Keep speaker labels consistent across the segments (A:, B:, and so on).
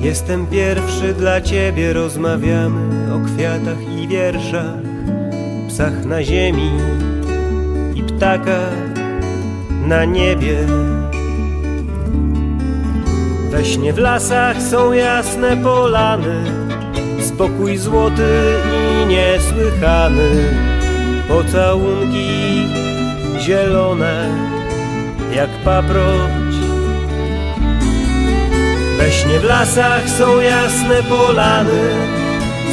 A: Jestem pierwszy dla ciebie, rozmawiamy o kwiatach i wierszach, psach na ziemi i ptakach na niebie. We śnie w lasach są jasne polany, spokój złoty i niesłychany, pocałunki zielone jak paproć. We śnie w lasach są jasne polany,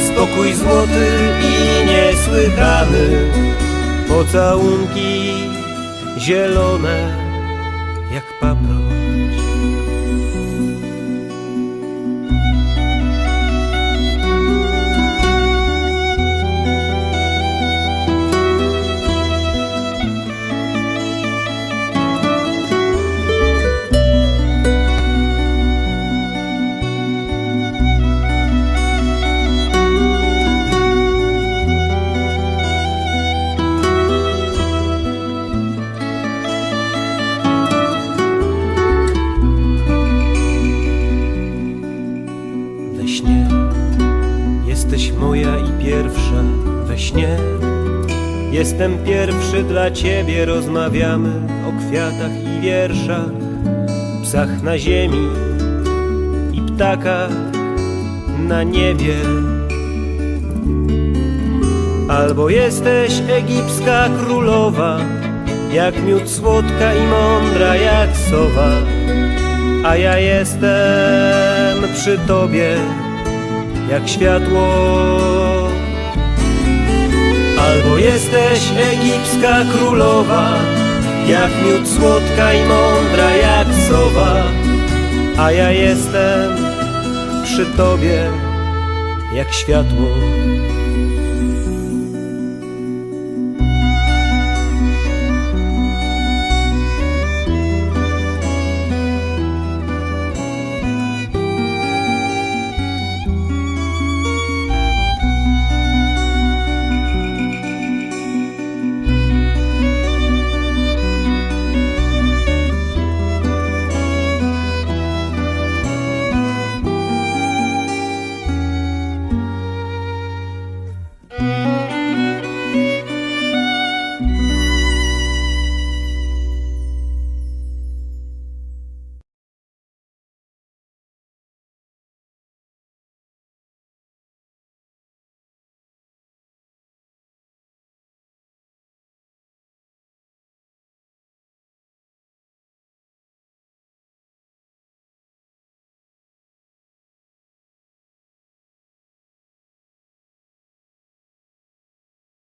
A: spokój złoty i niesłychany, pocałunki zielone jak paproć. Jesteś moja i pierwsza we śnie. Jestem pierwszy dla ciebie, rozmawiamy o kwiatach i wierszach, psach na ziemi i ptakach na niebie. Albo jesteś egipska królowa, jak miód słodka i mądra jak sowa a ja jestem przy tobie jak światło. Albo jesteś egipska królowa, jak miód słodka i mądra jak sowa, a ja jestem przy tobie jak światło.